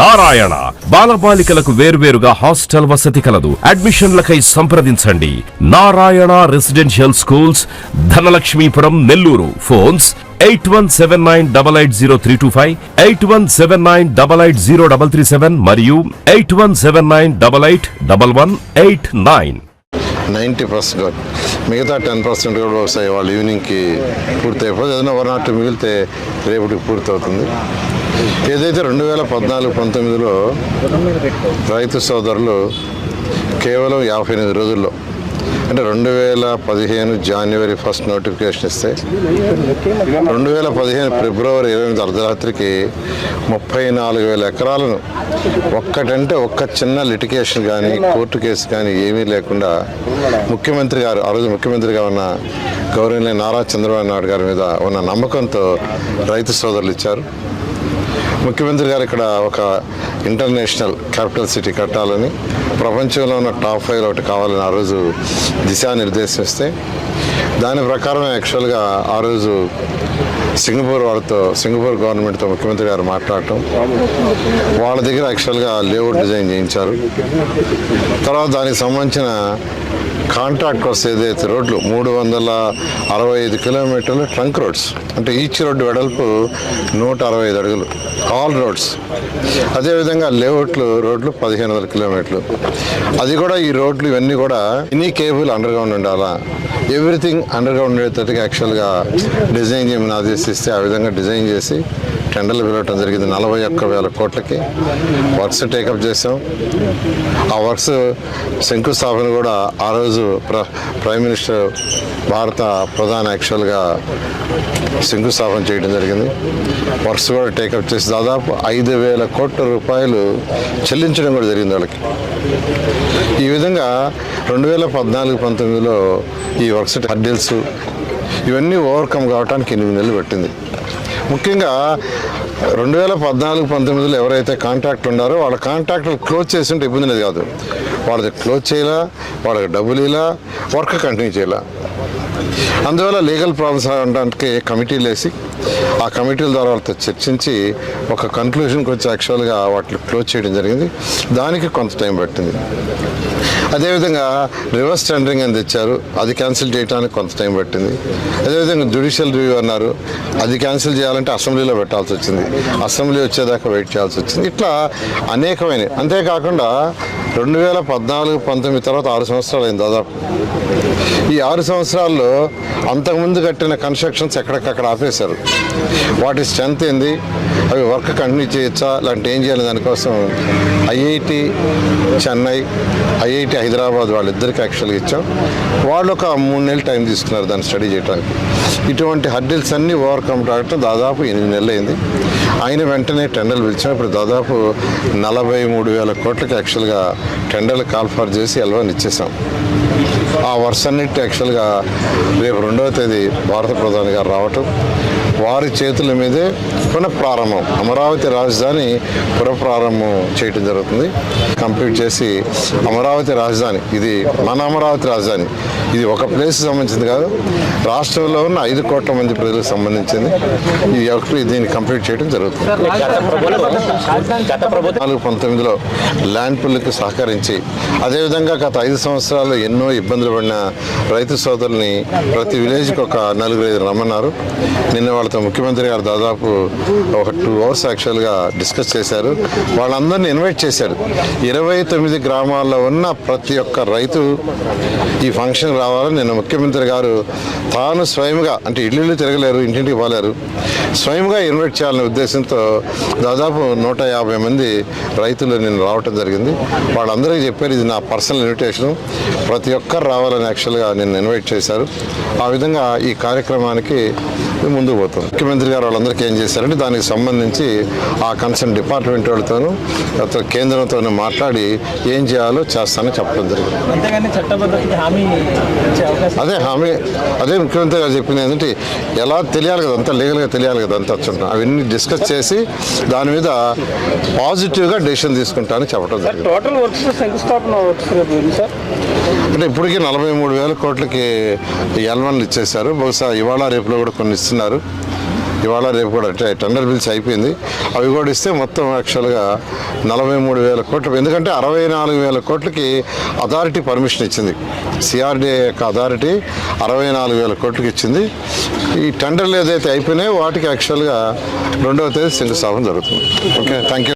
నారాయణ. బాలబాలికలకు వేర్వేరుగా హాస్టల్ వసతి కలదు. అడ్మిషన్లకై సంప్రదించండి. Narayana residential schools Dhanalakshmipuram Nellore. Phones eight one seven nine double eight zero three two five eight one seven nine double eight zero double three seven మరియు eight one seven nine double eight double one eight nine. Ninety percent మిగతా ten percent కూడా వస్తాయి వాళ్ళు ఈవినింగ్కి పూర్తి అయిపోతుంది ఏదైనా one not మిగిలితే రేపటికి పూర్తి అవుతుంది ఏదైతే రెండు వేల పద్నాలుగు పంతొమ్మిదిలో రైతు సోదరులు కేవలం యాభై ఎనిమిది రోజుల్లో అంటే రెండు వేల పదిహేను జనవరి ఫస్ట్ నోటిఫికేషన్ ఇస్తే రెండు వేల పదిహేను ఫిబ్రవరి ఇరవై ఎనిమిది అర్ధరాత్రికి ముప్పై నాలుగు వేల ఎకరాలను ఒక్కటంటే ఒక్క చిన్న లిటికేషన్ కానీ కోర్టు కేసు కానీ ఏమీ లేకుండా ముఖ్యమంత్రి గారు ఆ రోజు ముఖ్యమంత్రిగా ఉన్న గౌరవనీయ నారా చంద్రబాబు నాయుడు గారి మీద ఉన్న నమ్మకంతో రైతు సోదరులు ఇచ్చారు. ముఖ్యమంత్రి గారు ఇక్కడ ఒక ఇంటర్నేషనల్ క్యాపిటల్ సిటీ కట్టాలని ప్రపంచంలో ఉన్న టాప్ ఫైవ్ ఒకటి కావాలని ఆ రోజు దిశానిర్దేశిస్తే దాని ప్రకారం యాక్చువల్గా ఆ రోజు సింగపూర్ వాళ్ళతో సింగపూర్ గవర్నమెంట్తో ముఖ్యమంత్రి గారు మాట్లాడటం. వాళ్ళ దగ్గర యాక్చువల్గా లేఅవుట్ డిజైన్ చేయించారు. తర్వాత దానికి సంబంధించిన కాంట్రాక్ట్ వస్తే ఏదైతే రోడ్లు మూడు వందల అరవై ఐదు కిలోమీటర్లు ట్రంక్ రోడ్స్ అంటే ఈచ్ రోడ్డు వెడల్పు నూట అరవై ఐదు అడుగులు. ఆల్ రోడ్స్ అదేవిధంగా లేఅవుట్లు రోడ్లు పదిహేను వందల కిలోమీటర్లు. అది కూడా ఈ రోడ్లు ఇవన్నీ కూడా ఎనీ కేబుల్ అండర్ గ్రౌండ్ ఉండాలా? ఎవ్రీథింగ్ అండర్ గ్రౌండ్ ఉండేటట్టుగా యాక్చువల్గా డిజైన్ చేయమని ఆదేశిస్తే ఆ విధంగా డిజైన్ చేసి టెండర్లు పిలవటం జరిగింది. నలభై ఒక్క వేల కోట్లకి వర్క్స్ టేకప్ చేసాం ఆ వర్క్స్ శంకుస్థాపన కూడా ఆ రోజు ప్ర ప్రైమ్ మినిస్టర్ భారత ప్రధాన యాక్చువల్గా శంకుస్థాపన చేయడం జరిగింది. వర్క్స్ కూడా టేకప్ చేసి దాదాపు ఐదు వేల కోట్ల రూపాయలు చెల్లించడం కూడా జరిగింది వాళ్ళకి. ఈ విధంగా రెండు వేల పద్నాలుగు పంతొమ్మిదిలో ఈ వర్క్స్ హర్డిల్స్ ఇవన్నీ ఓవర్కమ్ కావడానికి ఎనిమిది నెలలు పట్టింది. ముఖ్యంగా రెండు వేల పద్నాలుగు పంతొమ్మిదిలో ఎవరైతే కాంట్రాక్ట్ ఉన్నారో వాళ్ళ కాంట్రాక్టులు క్లోజ్ చేస్తుంటే ఇబ్బంది లేదు కాదు. వాళ్ళది క్లోజ్ చేయాలా వాళ్ళకి డబ్బులు ఇలా వర్క్ కంటిన్యూ చేయాలా. అందువల్ల లీగల్ ప్రాబ్లమ్స్ అనడానికి కమిటీలు వేసి ఆ కమిటీల ద్వారా వాళ్ళతో చర్చించి ఒక కన్క్లూషన్కి వచ్చి యాక్చువల్గా వాటిని క్లోజ్ చేయడం జరిగింది. దానికి కొంత టైం పట్టింది. అదేవిధంగా రివర్స్ టెండరింగ్ అని తెచ్చారు. అది క్యాన్సిల్ చేయడానికి కొంత టైం పట్టింది. అదేవిధంగా జ్యుడిషియల్ రివ్యూ అన్నారు. అది క్యాన్సిల్ చేయాలంటే అసెంబ్లీలో పెట్టాల్సి వచ్చింది. అసెంబ్లీ వచ్చేదాకా వెయిట్ చేయాల్సి వచ్చింది. ఇట్లా అనేకమైన అంతేకాకుండా రెండు వేల పద్నాలుగు పంతొమ్మిది తర్వాత ఆరు సంవత్సరాలు అయింది దాదాపు. ఈ ఆరు సంవత్సరాల్లో అంతకుముందు కట్టిన కన్స్ట్రక్షన్స్ ఎక్కడికక్కడ ఆపేశారు? వాటి స్ట్రెంత్ ఏంది? అవి వర్క్ కంటిన్యూ చేయొచ్చా? లాంటి ఏం చేయాలి దానికోసం? ఐఐటి చెన్నై ఐఐటి హైదరాబాద్ వాళ్ళిద్దరికి యాక్చువల్గా ఇచ్చాం. వాళ్ళు ఒక మూడు నెలలు టైం తీసుకున్నారు దాన్ని స్టడీ చేయడానికి ఇటువంటి హర్డిల్స్ అన్నీ ఓవర్కమ్ కావటం దాదాపు ఎనిమిది నెలలు అయింది ఆయన వెంటనే టెండర్లు పిలిచాం. ఇప్పుడు దాదాపు నలభై మూడు వేల కోట్లకి యాక్చువల్గా టెండర్లు కాల్ఫర్ చేసి ఎల్వన్ ఇచ్చేసాం. ఆ వర్షన్నిటి యాక్చువల్గా రేపు రెండవ తేదీ భారత ప్రధాని గారు రావటం వారి చేతుల మీదే పునఃప్రారంభం. అమరావతి రాజధాని పునఃప్రారంభం చేయటం జరుగుతుంది. కంప్లీట్ చేసి అమరావతి రాజధాని ఇది మన అమరావతి రాజధాని. ఇది ఒక ప్లేస్ సంబంధించింది కాదు రాష్ట్రంలో ఉన్న ఐదు కోట్ల మంది ప్రజలకు సంబంధించింది. ఈ ఒకటి దీన్ని కంప్లీట్ చేయడం జరుగుతుంది. నాలుగు పంతొమ్మిదిలో ల్యాండ్ పుల్కి సహకరించి అదేవిధంగా గత ఐదు సంవత్సరాలు ఎన్నో ఇబ్బందులు పడిన రైతు సోదరుల్ని ప్రతి విలేజ్కి ఒక నలుగురు ఐదు రమ్మన్నారు. నిన్న వాళ్ళతో ముఖ్యమంత్రి గారు దాదాపు ఒక టూ అవర్స్ యాక్చువల్గా డిస్కస్ చేశారు. వాళ్ళందరినీ ఇన్వైట్ చేశారు. ఇరవై తొమ్మిది గ్రామాల్లో ఉన్న ప్రతి ఒక్క రైతు ఈ ఫంక్షన్ రావాలని నిన్న ముఖ్యమంత్రి గారు తాను స్వయంగా అంటే ఇల్లు తిరగలేరు ఇంటింటికి పోలేరు. స్వయంగా ఇన్వైట్ చేయాలనే ఉద్దేశంతో దాదాపు నూట యాభై మంది రైతులు నేను రావటం జరిగింది. వాళ్ళందరికీ చెప్పారు ఇది నా పర్సనల్ ఇన్విటేషన్ ప్రతి ఒక్కరు రావాలని యాక్చువల్గా నిన్ను ఇన్వైట్ చేశారు. ఆ విధంగా ఈ కార్యక్రమానికి ముందుకు పోతాం ముఖ్యమంత్రి గారు వాళ్ళందరికీ ఏం చేశారంటే దానికి సంబంధించి ఆ కన్సర్న్ డిపార్ట్మెంట్ వాళ్ళతోనూ లేకపోతే కేంద్రంతో మాట్లాడి ఏం చేయాలో చేస్తానని చెప్పడం జరిగింది. అంతేగాని చట్టబద్ధతకి హామీ ఇచ్చే అవకాశం అదే హామీ అదే ముఖ్యమంత్రి గారు చెప్పింది ఏంటంటే ఎలా తెలియాలి కదా అంతా లీగల్గా తెలియాలి కదా అంతా వచ్చుంటాం అవన్నీ డిస్కస్ చేసి దాని మీద పాజిటివ్గా డెసిషన్ తీసుకుంటానని చెప్పడం జరిగింది. టోటల్ వర్క్స్ శంకుస్థాపన వర్క్స్ సార్. అంటే ఇప్పటికీ నలభై మూడు వేల కోట్లకి ఎల్వన్లు ఇచ్చేశారు. బహుశా ఇవాళ రేపులో కూడా కొన్ని ఇస్తున్నారు. ఇవాళ రేపు కూడా అంటే టెండర్ బిల్స్ అయిపోయింది. అవి కూడా ఇస్తే మొత్తం యాక్చువల్గా నలభై మూడు వేల కోట్లు. ఎందుకంటే అరవై నాలుగు వేల కోట్లకి అథారిటీ పర్మిషన్ ఇచ్చింది. సిఆర్డీఏ యొక్క అథారిటీ అరవై నాలుగు వేల కోట్లకి ఇచ్చింది. ఈ టెండర్లు ఏదైతే అయిపోయినాయో వాటికి యాక్చువల్గా రెండవ తేదీ శంకుస్థాపన జరుగుతుంది. Okay thank you